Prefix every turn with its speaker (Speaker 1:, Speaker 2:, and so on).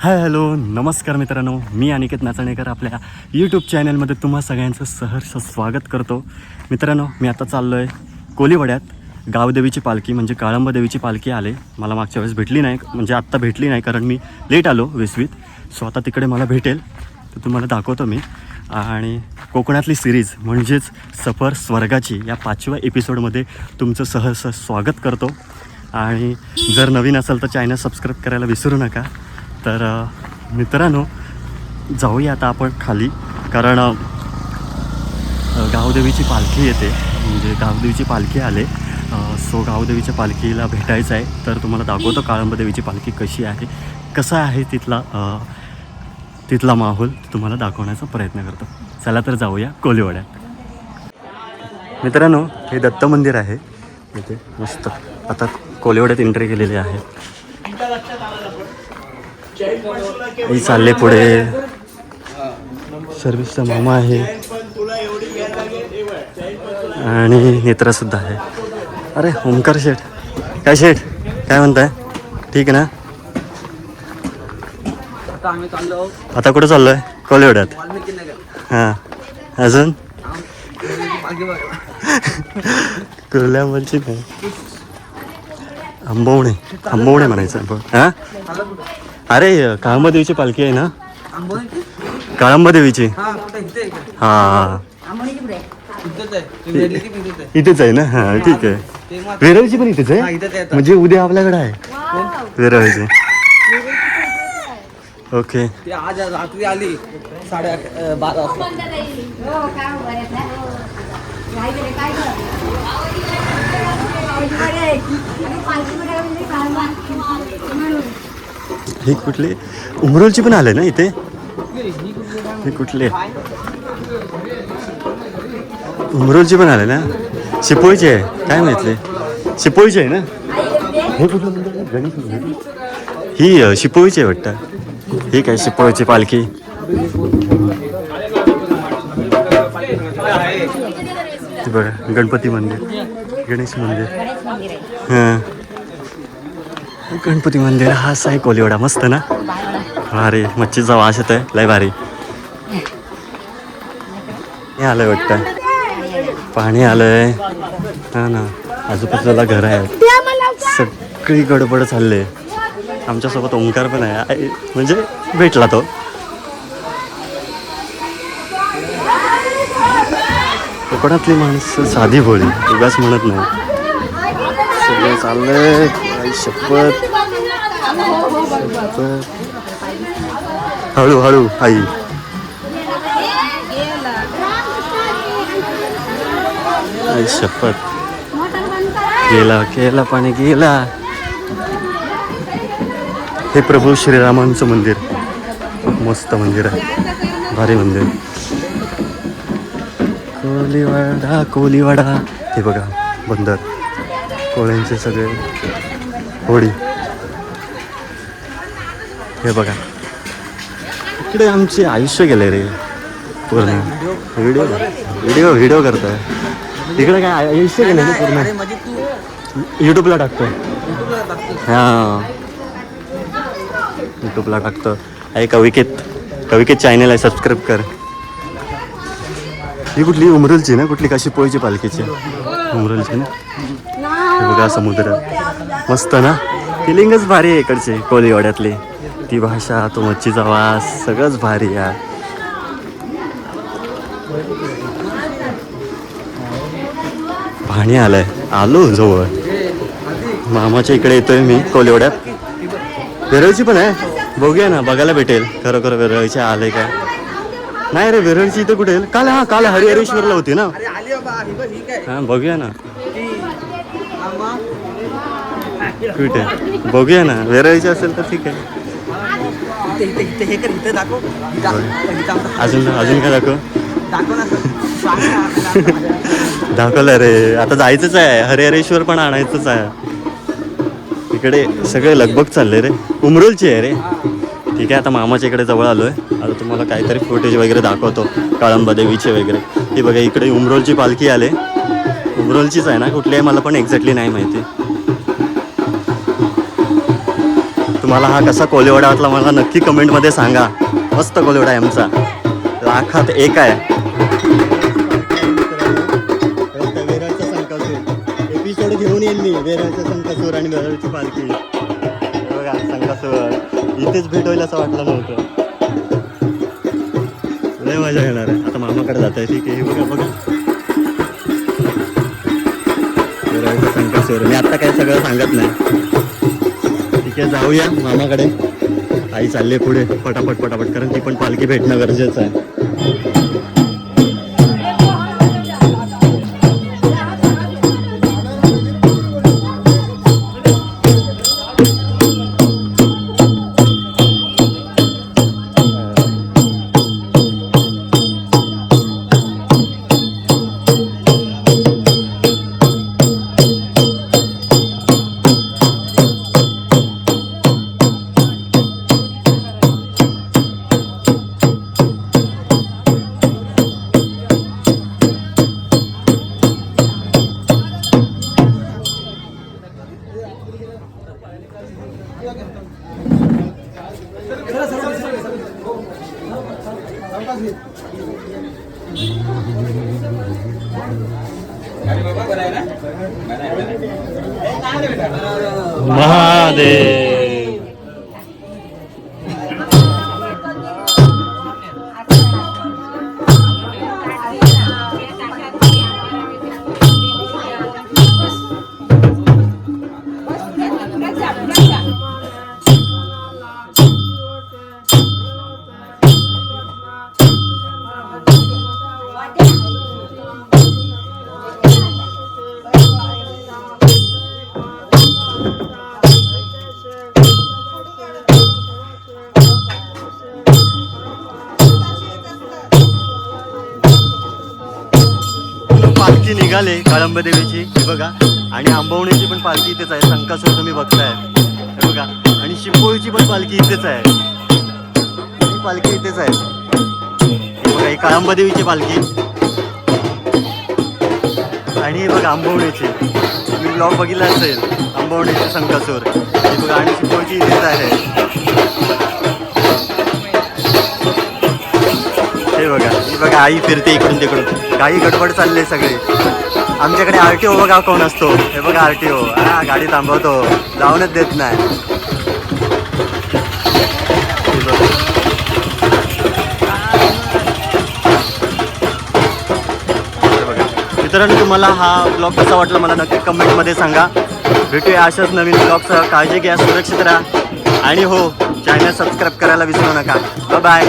Speaker 1: Hi hello नमस्कार मित्रांनो. मी अनिकेत नाचणेकर आपल्या यूट्यूब चॅनलमध्ये तुम्हा सगळ्यांचं सहर्ष स्वागत करतो. मित्रांनो मी आता चाललो आहे कोलीवड्यात गावदेवीची पालखी म्हणजे काळंबदेवीची पालखी आले. मला मागच्या वेळेस भेटली नाही म्हणजे आत्ता भेटली नाही कारण मी लेट आलो वेसवीत. सो आता तिकडे मला भेटेल. तर तुम्हाला दाखवतो मी. आणि कोकणातली सिरीज म्हणजेच सफर स्वर्गाची या पाचव्या एपिसोडमध्ये तुमचं सहर्ष स्वागत करतो. आणि जर नवीन असेल तर चॅनल सबस्क्राईब करायला विसरू नका. तर मित्रांनो जाऊया आता आपण खाली. कारण गावदेवीची पालखी येते. म्हणजे गावदेवीची पालखी आले. सो गावदेवीच्या पालखीला भेटायचं आहे. तर तुम्हाला दाखवतो काळंबदेवीची पालखी कशी आहे. कसा आहे तिथला तिथला माहोल तुम्हाला दाखवण्याचा प्रयत्न करतो. चला तर जाऊया कोलिवाड्यात. मित्रांनो हे दत्त मंदिर आहे. इथे मस्त. आता कोलिवाड्यात एंट्री केलेली आहे. ही चालले पुढे. सर्विसचा मामा आहे. आणि नेत्रा सुद्धा आहे. अरे ओमकार शेठ. काय शेठ? काय म्हणताय? ठीक आहे ना?
Speaker 2: आता
Speaker 1: कुठं चाललोय? कोलिवड्यात.
Speaker 2: नगर
Speaker 1: हां. अजून? कुर्ल्यावरची नाही आंबवणे. आंबवणे म्हणायचं. हां? अरे काळंबादेवीची पालखी आहे ना? काळंबादेवीची?
Speaker 2: हा?
Speaker 1: हां
Speaker 2: इथेच आहे.
Speaker 1: ना? हां ठीक आहे. वेरळची पण इथेच आहे. म्हणजे उद्या आपल्याकडे आहे. वेरळची ओके.
Speaker 2: ते आज रात्री आली साडे बारा वाजता.
Speaker 1: ही कुठली? उमरोलची पण आले ना इथे? हे कुठले? उमरोलची पण आले ना? शिपोईचे आहे. काय माहितले शिपोईचे आहे ना? हे कुठलं ही शिपोईची आहे वाटतं. ही काय शिपोईची पालखी? बघा गणपती मंदिर. गणेश मंदिर. हां. गणपती मंदिर हा आहे कोलिवडा मस्त ना? भारी मच्छीचा वास येतोय लय भारी. हे आलंय वाटतं. पाणी आलंय. हा ना आजूबाजूला घर आहे सगळी गडबड चालले आमच्यासोबत ओंकार पण आहे. म्हणजे भेटला तो. कोकणातली माणसं साधी भोळी उगाच म्हणत नाही. सगळं चाललंय. आई शपथ. शपथ. हळू हळू आई. आई शपथ. गेला केला पाणी गेला. हे प्रभू श्रीरामांचं मंदिर. मस्त मंदिर आहे. भारी मंदिर. कोलीवाडा कोलीवाडा. हे बघा बंदर. कोळ्यांचे सगळे होळी. हे बघा. इकडे आमचे आयुष्य गेले रे पूर्ण. व्हिडिओ व्हिडिओ व्हिडिओ करतोय. इकडे काय आयुष्य गेले ना पूर्ण. युट्यूबला टाकतो
Speaker 2: युट्यूबला टाकतो.
Speaker 1: हां. यूट्यूबला टाकतो. आहे कविकेत कविकेत चॅनल आहे सबस्क्राईब कर. ही कुठली उमरलची ना? कुठली काशी पोळीची पालखीची? उमरलची ना हे बघा समुद्र. मस्त ना? फिलिंगच भारी आहे इकडची कोलीवाड्यातली ती भाषा तो मच्छीचा वास सगळंच भारी यार. पाणी आलंय. आलो जवळ. मामाच्या इकडे येतोय मी कोलिवड्यात वेरळची पण आहे. बघूया ना बघायला भेटेल. खरोखर वेरळची आले काय. नाही रे वेरळची इथं कुठे? आहे? काल हा काल हरिहरेश्वरला होती ना?
Speaker 2: ही
Speaker 1: बघूया ना. कुठे बघूया ना. वेरळची असेल तर ठीक आहे. अजून अजून काय दाखव. दाखवलं रे. आता जायचंच आहे. हरिहरेश्वर पण आणायचंच आहे. इकडे सगळे लगबग चालले रे. उमरोलची आहे रे. ठीक आहे आता मामाच्या इकडे जवळ आलो आहे आता तुम्हाला काहीतरी फुटेज वगैरे दाखवतो काळंबा देवीचे वगैरे. ती बघा इकडे उमरोलची पालखी आले. उमरोलचीच आहे ना कुठली आहे मला पण एक्झॅक्टली नाही माहिती. तुम्हाला हा कसा कोलिवडा वाटला मला नक्की कमेंटमध्ये सांगा. मस्त कोलिवडा आहे आमचा. लाखात एक आहे. एपिसोड घेऊन येईल मी वेराचं संकासूर आणि वेराची पालखी. बघा संकासूर. इथेच भेट होईल असं वाटलं नव्हतं. लय मजा येणार आहे. आता मामाकडे जात आहे ठीक आहे. बघा बघा. संकटेश्वर मी आत्ता काय सगळं सांगत नाही. ठीक आहे जाऊया मामाकडे. आई चालली पुढे. पटापट पटापट. कारण ती पण पालखी भेटणं गरजेचं आहे. મહાદેવ पालखी निघाले काळंबदेवीची हे बघा. आणि आंबवणीची पण पालखी इथेच आहे. संकासूर तुम्ही बघताय. हे बघा. आणि शिंपोळीची पण पालखी इथेच आहे. ही पालखी इथेच आहे. बघा ही काळंबदेवीची पालखी. आणि हे बघा आंबवणीची तुम्ही ब्लॉग बघितला असेल आंबवणीची संकासूर. हे बघा आणि शिंपोळीची इथेच आहे. हे बघा. बघा आई फिरते इकडून तिकडून. काही गडबड चालले सगळे. आमच्याकडे आर टी ओ बघा कोण असतो. हे बघा आर टी ओ हा गाडी थांबवतो. जाऊनच देत नाही. बघा. मित्रांनो तुम्हाला हा ब्लॉग कसा वाटला मला नक्की कमेंटमध्ये सांगा. भेटूया अशाच नवीन ब्लॉगसह. काळजी घ्या सुरक्षित राहा. आणि हो चॅनल सबस्क्राईब करायला विसरू नका. बाय